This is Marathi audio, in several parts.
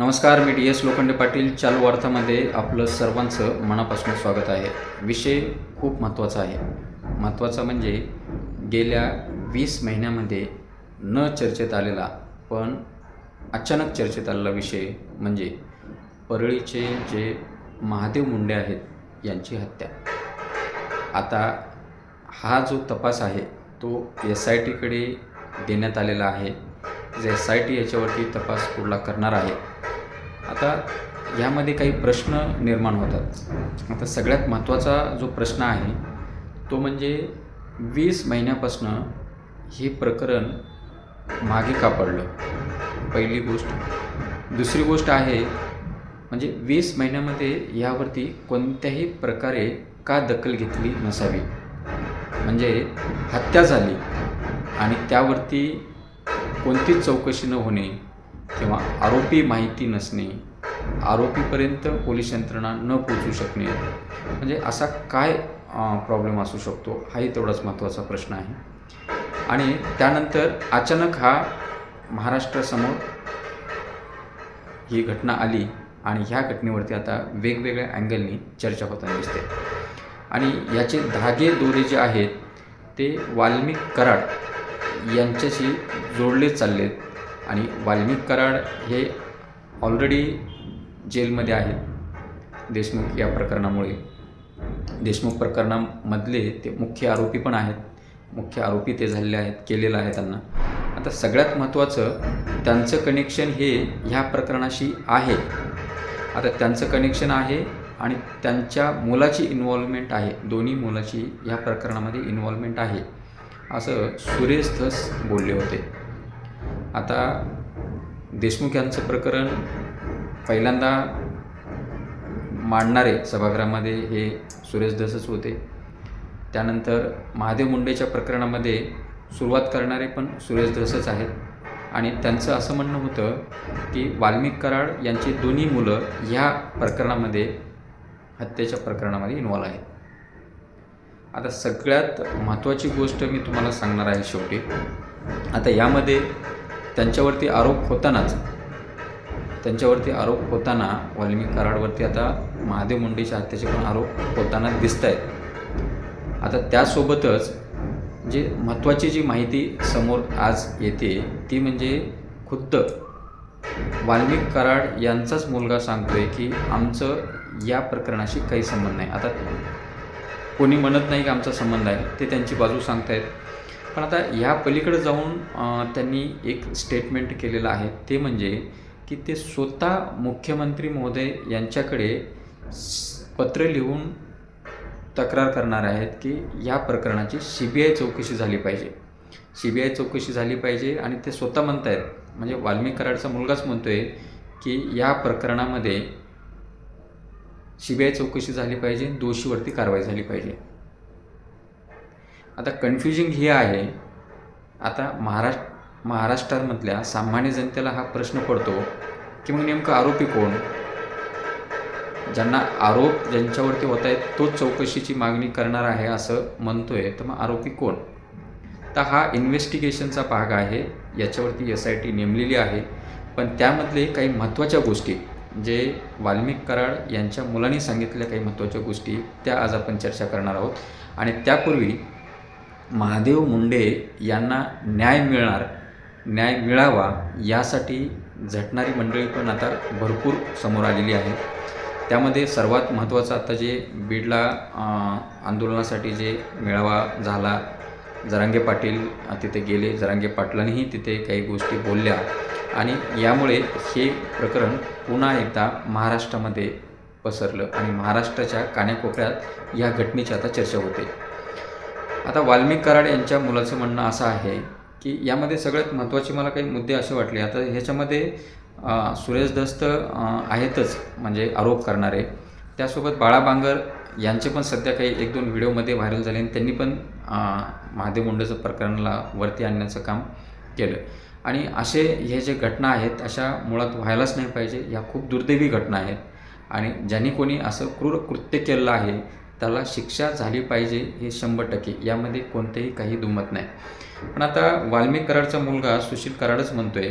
नमस्कार मी डी एस लोखंडे पाटील चालू वार्तामध्ये आपलं सर्वांचं मनापासून स्वागत आहे. विषय खूप महत्त्वाचा आहे. महत्त्वाचा म्हणजे गेल्या वीस महिन्यामध्ये न चर्चेत आलेला पण अचानक चर्चेत आलेला विषय म्हणजे परळीचे जे महादेव मुंडे आहेत यांची हत्या. आता हा जो तपास आहे तो एस आय टीकडे देण्यात आलेला आहे. जे एस आय टी याच्यावरती तपास पुढला करणार आहे. आता यामध्ये काही प्रश्न निर्माण होतात. आता सगळ्यात महत्त्वाचा जो प्रश्न आहे तो म्हणजे वीस महिन्यापासनं हे प्रकरण मागे का पडलं? पहिली गोष्ट. दुसरी गोष्ट आहे म्हणजे वीस महिन्यामध्ये यावरती कोणत्याही प्रकारे का दखल घेतली नसावी? म्हणजे हत्या झाली आणि त्यावरती कोणतीच चौकशी न होणे किंवा आरोपी माहिती नसणे आरोपीपर्यंत पोलीस यंत्रणा न पोचू शकणे म्हणजे असा काय प्रॉब्लेम असू शकतो हाही तेवढाच महत्त्वाचा प्रश्न आहे. आणि त्यानंतर अचानक हा महाराष्ट्रासमोर ही घटना आली आणि ह्या घटनेवरती आता वेगवेगळ्या अँगलनी चर्चा होताना दिसते. आणि याचे धागे दोरे जे आहेत ते वाल्मिक कराड यांच्याशी जोडले चाललेत. आणि वाल्मिक कराड हे ऑलरेडी जेलमध्ये आहेत. देशमुख या प्रकरणामुळे. देशमुख प्रकरणामधले ते मुख्य आरोपी पण आहेत. मुख्य आरोपी ते झालेले आहेत केलेलं आहे त्यांना. आता सगळ्यात महत्त्वाचं त्यांचं कनेक्शन हे ह्या प्रकरणाशी आहे. आता त्यांचं कनेक्शन आहे आणि त्यांच्या मुलाची इन्व्हॉल्वमेंट आहे. दोन्ही मुलाची ह्या प्रकरणामध्ये इन्व्हॉल्वमेंट आहे. असं सुरेश धस बोलले होते. आता देशमुख यांचं प्रकरण पहिल्यांदा मांडणारे सभागृहामध्ये हे सुरेश धसच होते. त्यानंतर महादेव मुंडेच्या प्रकरणामध्ये सुरुवात करणारे पण सुरेश धसच आहेत. आणि त्यांचं असं म्हणणं होतं की वाल्मिक कराड यांची दोन्ही मुलं ह्या प्रकरणामध्ये हत्येच्या प्रकरणामध्ये इन्वॉल्व आहेत. आता सगळ्यात महत्त्वाची गोष्ट मी तुम्हाला सांगणार आहे शेवटी. आता यामध्ये त्यांच्यावरती आरोप होतानाच त्यांच्यावरती आरोप होताना वाल्मिक कराडवरती आता महादेव मुंडेच्या हत्येचे पण आरोप होताना दिसत आहेत आता त्यासोबतच जे महत्त्वाची जी माहिती समोर आज येते ती म्हणजे खुद्द. वाल्मिक कराड यांचाच मुलगा सांगतोय की आमचं या प्रकरणाशी काही संबंध नाही. आता कोणी म्हणत नाही की आमचा संबंध आहे ते त्यांची बाजू सांगतायत. पण आता ह्या पलीकडे जाऊन त्यांनी एक स्टेटमेंट केलेलं आहे. ते म्हणजे की ते स्वतः मुख्यमंत्री महोदय यांच्याकडे पत्र लिहून तक्रार करणार आहेत की या प्रकरणाची सी बी आय चौकशी झाली पाहिजे. सी बी आय चौकशी झाली पाहिजे आणि ते स्वतः म्हणत आहेत म्हणजे वाल्मिक कराडचा मुलगाच म्हणतो आहे की या प्रकरणामध्ये सी बी आय चौकशी झाली पाहिजे दोषीवरती कारवाई झाली पाहिजे. आता कन्फ्युजिंग हे आहे. आता महाराष्ट्र महाराष्ट्रामधल्या सामान्य जनतेला हा प्रश्न पडतो की मग नेमकं आरोपी कोण? ज्यांना आरोप ज्यांच्यावरती होत आहेत तोच चौकशीची मागणी करणार आहे असं म्हणतोय तर मग आरोपी कोण? तर हा इन्व्हेस्टिगेशनचा भाग आहे. याच्यावरती एस आय टी नेमलेली आहे. पण त्यामधले काही महत्त्वाच्या गोष्टी जे वाल्मिक कराड यांच्या मुलांनी सांगितलेल्या काही महत्त्वाच्या गोष्टी त्या आज आपण चर्चा करणार आहोत. आणि त्यापूर्वी महादेव मुंडे यांना न्याय मिळणार न्याय मिळावा यासाठी झटणारी मंडळी पण आता भरपूर समोर आलेली आहे. त्यामध्ये सर्वात महत्त्वाचं आता जे बीडला आंदोलनासाठी जे मेळावा झाला जरांगे पाटील तिथे गेले जरांगे पाटलांनीही तिथे काही गोष्टी बोलल्या आणि यामुळे हे प्रकरण पुन्हा एकदा महाराष्ट्रामध्ये पसरलं आणि महाराष्ट्राच्या कान्याकोपऱ्यात या घटनेची आता चर्चा होते. आता वाल्मिक कराड यांच्या मुलाचं म्हणणं असं आहे की यामध्ये सगळ्यात महत्त्वाचे मला काही मुद्दे असे वाटले. आता ह्याच्यामध्ये सुरेश दस्त आहेतच म्हणजे आरोप करणारे. त्यासोबत बाळा बांगर यांचे पण सध्या काही एक दोन व्हिडिओमध्ये व्हायरल झाले आणि त्यांनी पण महादेव मुंडेचं प्रकरणाला वरती आणण्याचं काम केलं. आणि असे हे जे घटना आहेत अशा मुळात व्हायलाच नाही पाहिजे या खूप दुर्दैवी घटना आहेत. आणि ज्यांनी कोणी असं क्रूर कृत्य केलं आहे त्याला शिक्षा झाली पाहिजे हे शंभर टक्के. यामध्ये कोणतेही काही दुमत नाही. पण आता वाल्मिक कराडचा मुलगा सुशील कराडच म्हणतोय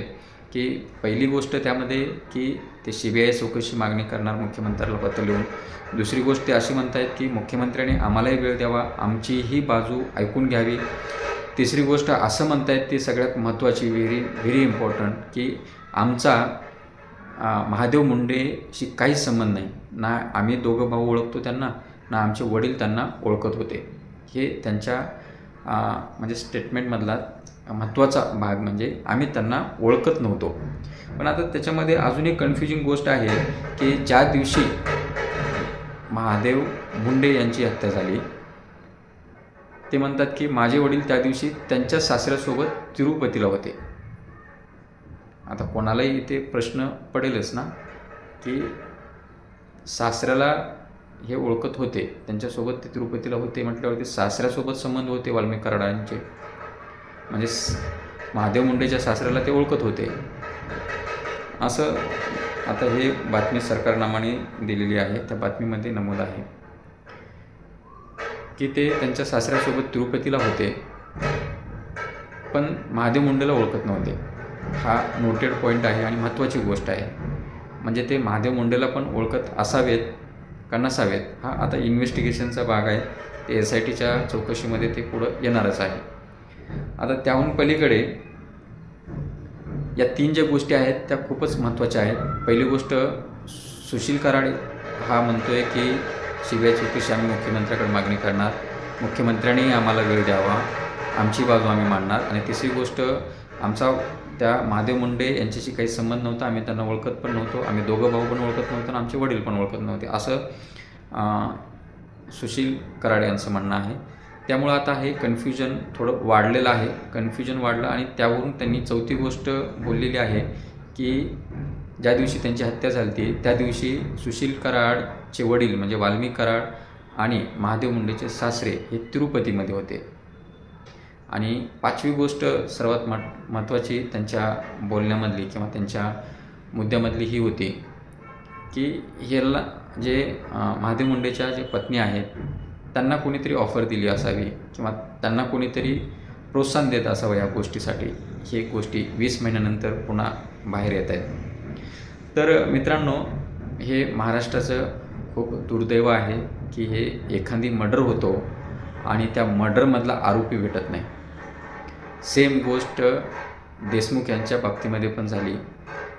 की पहिली गोष्ट त्यामध्ये की ते सी बी आय चौकशी मागणी करणार मुख्यमंत्र्याला पत्र लिहून. दुसरी गोष्ट ते अशी म्हणतायत की मुख्यमंत्र्यांनी आम्हालाही वेळ द्यावा आमचीही बाजू ऐकून घ्यावी. तिसरी गोष्ट असं म्हणतायत ती सगळ्यात महत्त्वाची व्हेरी व्हेरी इम्पॉर्टंट की आमचा महादेव मुंडेशी काहीच संबंध नाही. ना आम्ही दोघं भाऊ ओळखतो त्यांना ना आमचे वडील त्यांना ओळखत होते. हे त्यांच्या म्हणजे स्टेटमेंटमधला महत्त्वाचा भाग म्हणजे आम्ही त्यांना ओळखत नव्हतो. पण आता त्याच्यामध्ये अजून एक कन्फ्युजिंग गोष्ट आहे की ज्या दिवशी महादेव मुंडे यांची हत्या झाली ते म्हणतात की माझे वडील त्या दिवशी त्यांच्या सासऱ्यासोबत तिरुपतीला होते. आता कोणालाही इथे प्रश्न पडेलच ना की सासऱ्याला हे ओळखत होते. त्यांच्यासोबत ते तिरुपतीला होते म्हटल्यावरती सासऱ्यासोबत संबंध होते वाल्मिक कराडांचे. म्हणजे महादेव मुंडेच्या सासऱ्याला ते ओळखत होते. असं आता हे बातमी सरकारनामाने दिलेली आहे. त्या बातमीमध्ये नमूद आहे. की ते त्यांच्या सासऱ्यासोबत तिरुपतीला होते. पण महादेव मुंडेला ओळखत नव्हते. हा नोटेड पॉईंट आहे आणि महत्त्वाची गोष्ट आहे. म्हणजे ते महादेव मुंडेला पण ओळखत असावेत. का नसावेत हा आता इन्व्हेस्टिगेशनचा भाग आहे. ते एस आय टीच्या चौकशीमध्ये ते पुढं येणारच आहे. आता त्याहून पलीकडे या तीन ज्या गोष्टी आहेत त्या खूपच महत्त्वाच्या आहेत. पहिली गोष्ट सुशील कराडे. हा म्हणतो आहे की सी बी आय चौकशी आम्ही मुख्यमंत्र्याकडे मागणी करणार. मुख्यमंत्र्यांनी आम्हाला वेळ द्यावा. आमची बाजू आम्ही मांडणार. आणि तिसरी गोष्ट आमचा त्या महादेव मुंडे यांच्याशी काही संबंध नव्हता आम्ही त्यांना ओळखत पण नव्हतो आम्ही दोघं भाऊ पण ओळखत नव्हतो आणि आमचे वडील पण ओळखत नव्हते. असं सुशील कराड यांचं म्हणणं आहे. त्यामुळं आता हे कन्फ्युजन थोडं वाढलेलं आहे. कन्फ्युजन वाढलं आणि त्यावरून त्यांनी चौथी गोष्ट बोललेली आहे की ज्या दिवशी त्यांची हत्या झाली त्या दिवशी सुशील कराडचे वडील म्हणजे वाल्मिक कराड आणि महादेव मुंडेचे सासरे हे तिरुपतीमध्ये होते. आणि पाचवी गोष्ट सर्वात मह महत्त्वाची त्यांच्या बोलण्यामधली किंवा त्यांच्या मुद्द्यामधली ही होती की ह्याला जे महादेव मुंडेच्या जे पत्नी आहेत त्यांना कोणीतरी ऑफर दिली असावी किंवा त्यांना कोणीतरी प्रोत्साहन देत असावं या गोष्टीसाठी. हे गोष्टी वीस महिन्यानंतर पुन्हा बाहेर येत आहेत. तर मित्रांनो हे महाराष्ट्राचं खूप दुर्दैव आहे की हे एखादी मर्डर होतो आणि त्या मर्डरमधला आरोपी भेटत नाही. सेम गोष्ट देशमुख यांच्या बाबतीमध्ये पण झाली.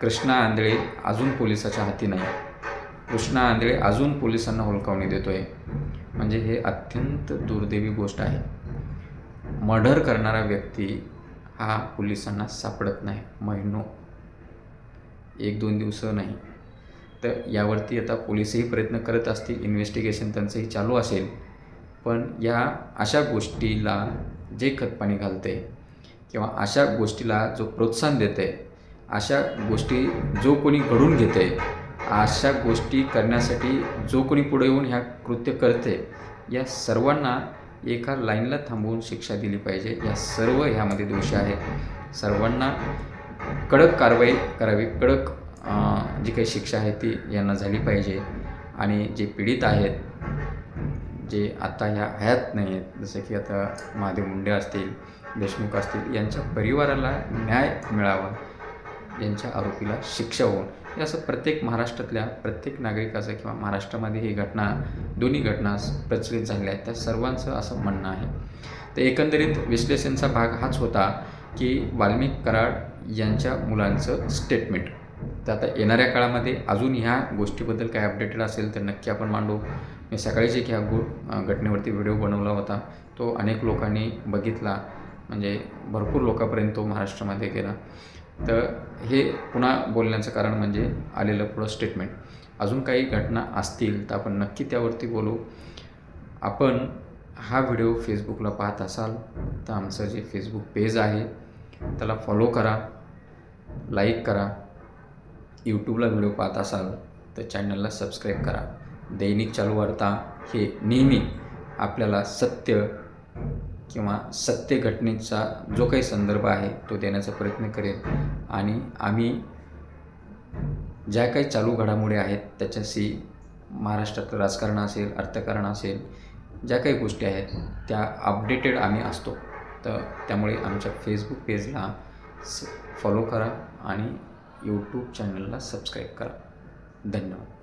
कृष्णा आंधळे अजून पोलिसाच्या हाती नाही. कृष्णा आंधळे अजून पोलिसांना हुलकावणी आहे म्हणजे हे अत्यंत दुर्दैवी गोष्ट आहे. मर्डर करणारा व्यक्ती हा पोलिसांना सापडत नाही. महिनो एक दोन दिवस नाही. तर यावरती आता पोलिसही प्रयत्न करत असतील इन्व्हेस्टिगेशन त्यांचंही चालू असेल. पण या अशा गोष्टीला जे खतपाणी घालते किंवा अशा गोष्टीला जो प्रोत्साहन देते अशा गोष्टी जो कोणी घडून घेते अशा गोष्टी करण्यासाठी जो कोणी पुढे येऊन ह्या कृत्य करते या सर्वांना एका लाईनला थांबवून शिक्षा दिली पाहिजे. या सर्व ह्यामध्ये दोषी आहेत. सर्वांना कडक कारवाई करावी. कडक जी काही शिक्षा आहे ती यांना झाली पाहिजे. आणि जे पीडित आहेत जे आता ह्या हयात नाही आहेत जसं की आता महादेव मुंडे असतील देशमुख असतील यांच्या परिवाराला न्याय मिळावा यांच्या आरोपीला शिक्षा होऊन. हे असं प्रत्येक महाराष्ट्रातल्या प्रत्येक नागरिकाचं किंवा महाराष्ट्रामध्ये ही घटना दोन्ही घटना प्रचलित झालेल्या आहेत. त्या सर्वांचं असं म्हणणं आहे. तर एकंदरीत विश्लेषणचा भाग हाच होता की वाल्मिक कराड यांच्या मुलांचं स्टेटमेंट तर आता येणाऱ्या काळामध्ये अजून ह्या गोष्टीबद्दल काय अपडेटेड असेल तर नक्की आपण मांडू. मी सकाळीच एक ह्या गो घटनेवरती व्हिडिओ बनवला होता. तो अनेक लोकांनी बघितला. म्हणजे भरपूर लोकांपर्यंत तो महाराष्ट्रामध्ये गेला. तर हे पुन्हा बोलण्याचं कारण म्हणजे आलेलं पुढं स्टेटमेंट अजून काही घटना असतील तर आपण नक्की त्यावरती बोलू. आपण हा व्हिडिओ फेसबुकला पाहत असाल तर आमचं जे फेसबुक पेज आहे त्याला फॉलो करा लाईक करा. यूट्यूबला व्हिडिओ पाहत असाल तर चॅनलला सबस्क्राईब करा. दैनिक चालू वार्ता हे नेहमी आपल्याला सत्य किंवा सत्य घटनेचा जो काही संदर्भ आहे तो देण्याचा प्रयत्न करेल. आणि आम्ही ज्या काही चालू घडामोडी आहेत त्याच्याशी महाराष्ट्रातलं राजकारण असेल अर्थकारण असेल ज्या काही गोष्टी आहेत त्या अपडेटेड आम्ही असतो. तर त्यामुळे आमच्या फेसबुक पेजला फॉलो करा आणि यूट्यूब चॅनलला सबस्क्राईब करा. धन्यवाद.